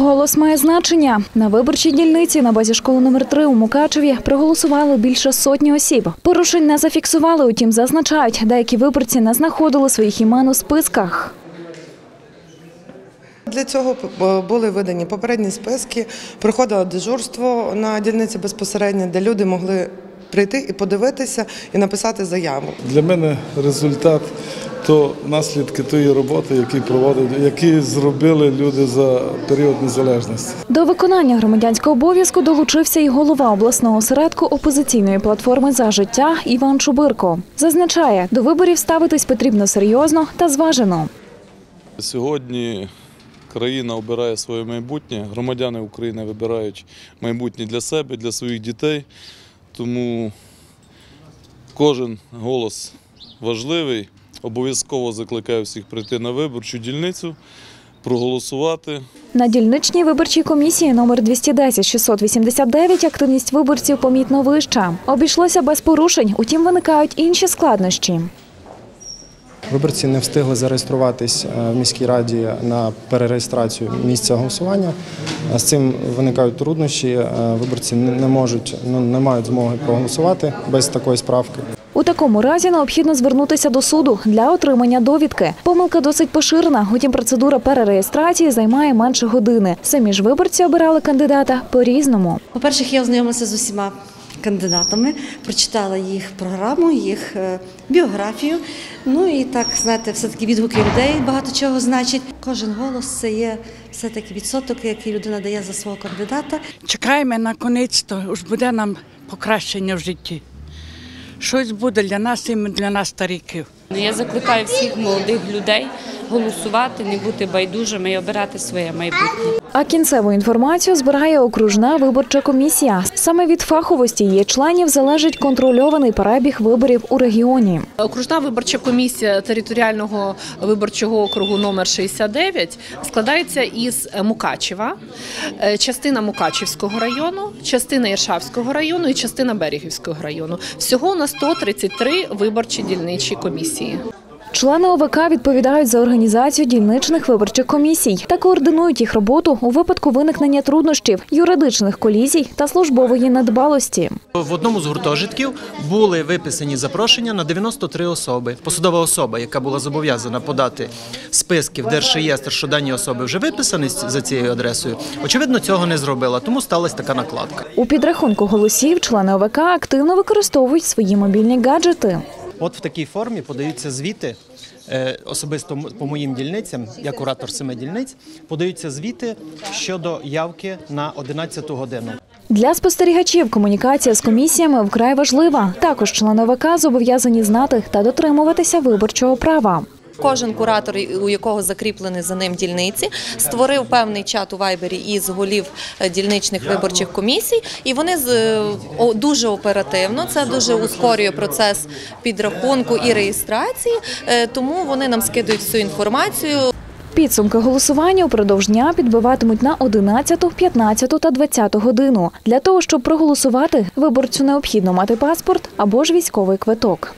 Голос має значення. На виборчій дільниці на базі школи номер 3 у Мукачеві проголосували більше сотні осіб. Порушень не зафіксували, утім зазначають, деякі виборці не знаходили своїх імен у списках. Для цього були видані попередні списки, проходило дежурство на дільниці безпосередньо, де люди могли прийти і подивитися і написати заяву. Для мене результат то наслідки тої роботи, які проводили, які зробили люди за період незалежності. До виконання громадянського обов'язку долучився і голова обласного осередку опозиційної платформи за життя Іван Чубирко. Зазначає, до виборів ставитись потрібно серйозно та зважено. Сьогодні країна обирає своє майбутнє, громадяни України вибирають майбутнє для себе, для своїх дітей. Тому кожен голос важливий. Обов'язково закликаю всіх прийти на виборчу дільницю, проголосувати. На дільничній виборчій комісії номер 210-689 активність виборців помітно вища. Обійшлося без порушень, утім виникають інші складнощі. Виборці не встигли зареєструватись е, в міській раді на перереєстрацію місця голосування. Е, З цим виникають труднощі. Е, Виборці не не можуть, ну, не мають змоги проголосувати без такої справки. У такому разі необхідно звернутися до суду для отримання довідки. Помилка досить поширена, утім процедура перереєстрації займає менше години. Самі ж виборці обирали кандидата по-різному. По-перше, я ознайомилася з усіма кандидатами, прочитала їх програму, їх е, біографію. Ну і так, знаєте, все-таки відгуки людей багато чого значить. Кожен голос це є все-таки відсоток, який людина дає за свого кандидата. Чекаємо на конець, то ж буде нам покращення в житті. Щось буде для нас і для нас стариків. Я закликаю всіх молодих людей голосувати, не бути байдужими і обирати своє майбутнє. А кінцеву інформацію збирає окружна виборча комісія. Саме від фаховості її членів залежить контрольований перебіг виборів у регіоні. Окружна виборча комісія територіального виборчого округу номер 69 складається із Мукачева, е, частина Мукачівського району, частина Іршавського району і частина Берегівського району. Всього на 133 виборчі дільничі комісії. Члени ОВК відповідають за організацію дільничних виборчих комісій та координують їх роботу у випадку виникнення труднощів, юридичних колізій та службової недбалості. В одному з гуртожитків були виписані запрошення на 93 особи. Посадова особа, яка була зобов'язана подати списки в Держреєстр, що дані особи вже виписані за цією адресою, очевидно, цього не зробила, тому сталася така накладка. У підрахунку голосів члени ОВК активно використовують свої мобільні гаджети. От в такій формі подаються звіти. е, Особисто по моїм дільницям, я куратор семи дільниць, подаються звіти щодо явки на 11 годину. Для спостерігачів комунікація з комісіями вкрай важлива. Також члени ВК зобов'язані знати та дотримуватися виборчого права. Кожен куратор, у якого закріплені за ним дільниці, створив певний чат у вайбері із голів е, дільничних виборчих комісій, і вони е, дуже оперативно. Це дуже ускорює процес підрахунку і реєстрації. е, Тому вони нам скидують всю інформацію. Підсумки голосування упродовж дня підбиватимуть на 11, 15 та 20 годину. Для того, щоб проголосувати, виборцю необхідно мати паспорт або ж військовий квиток.